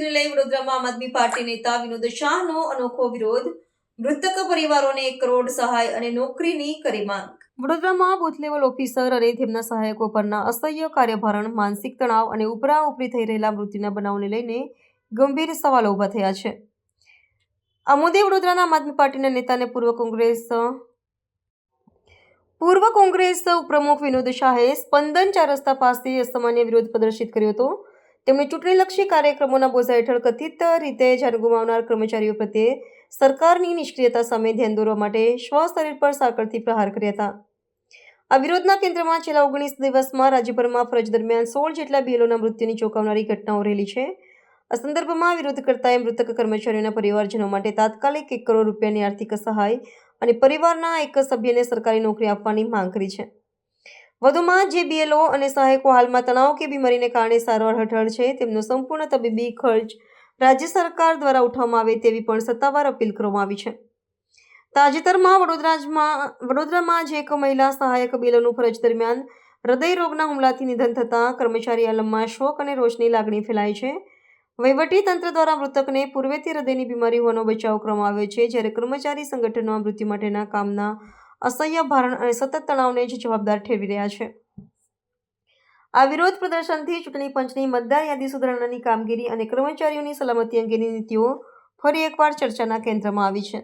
વડોદરામાં આમ આદમી પાર્ટી નેતા વિનોદ શાહનો અનોખો વિરોધ, મૃતક પરિવારોને કરોડ સહાય અને નોકરીની કરી માંગ. વડોદરામાં બુથ લેવલ ઓફિસર અને તેમના સહાયકો પરના અસહ્ય કાર્યભારણ, માનસિક તણાવ અને ઉપરા ઉપરી થઈ રહેલા મૃત્યુના બનાવને લઈને ગંભીર સવાલો ઊભા થયા છે. આ મુદ્દે વડોદરાના આમ આદમી પાર્ટીના નેતાને પૂર્વ કોંગ્રેસ પૂર્વ કોંગ્રેસ પ્રમુખ વિનોદ શાહે સ્પંદન ચાર રસ્તા પાસે અસામાન્ય વિરોધ પ્રદર્શિત કર્યો હતો. તેમણે ચૂંટણીલક્ષી કાર્યક્રમોના બોજા હેઠળ કથિત રીતે જાન ગુમાવનાર કર્મચારીઓ પ્રત્યે સરકારની નિષ્ક્રિયતા સામે ધ્યાન દોરવા માટે સ્વશરીર પર સાંકળથી પ્રહાર કર્યા હતા. આ વિરોધના કેન્દ્રમાં છેલ્લા ઓગણીસ દિવસમાં રાજ્યભરમાં ફરજ દરમિયાન સોળ જેટલા બિલોના મૃત્યુની ચોંકાવનારી ઘટનાઓ રહેલી છે. આ સંદર્ભમાં વિરોધ કરતાએ મૃતક કર્મચારીઓના પરિવારજનો માટે તાત્કાલિક એક કરોડ રૂપિયાની આર્થિક સહાય અને પરિવારના એક સભ્યને સરકારી નોકરી આપવાની માંગ કરી છે. વધુમાં જે બીએલઓ અને સહાયકો હાલમાં તણાવ કે બીમારીને કારણે સારવાર હેઠળ છે, તેમનો સંપૂર્ણ તબીબી ખર્ચ રાજ્ય સરકાર દ્વારા ઉઠાવવામાં આવે તેવી પણ સત્તાવાર અપીલ કરવામાં આવી છે. તાજેતરમાં વડોદરામાં વડોદરામાં જ એક મહિલા સહાયક બીએલઓનું ફરજ દરમિયાન હૃદય રોગના હુમલાથી નિધન થતાં કર્મચારી આલમમાં શોક અને રોષની લાગણી ફેલાય છે. વહીવટી તંત્ર દ્વારા મૃતકને પૂર્વેથી હૃદયની બીમારી હોવાનો બચાવ કરવામાં આવ્યો છે, જ્યારે કર્મચારી સંગઠનો મૃત્યુ માટેના કામના અસહ્ય ભારણ અને સતત તણાવને જ જવાબદાર ઠેરવી રહ્યા છે. આ વિરોધ પ્રદર્શનથી ચૂંટણી પંચની મતદાર યાદી સુધારણાની કામગીરી અને કર્મચારીઓની સલામતી અંગેની નીતિઓ ફરી એકવાર ચર્ચાના કેન્દ્રમાં આવી છે.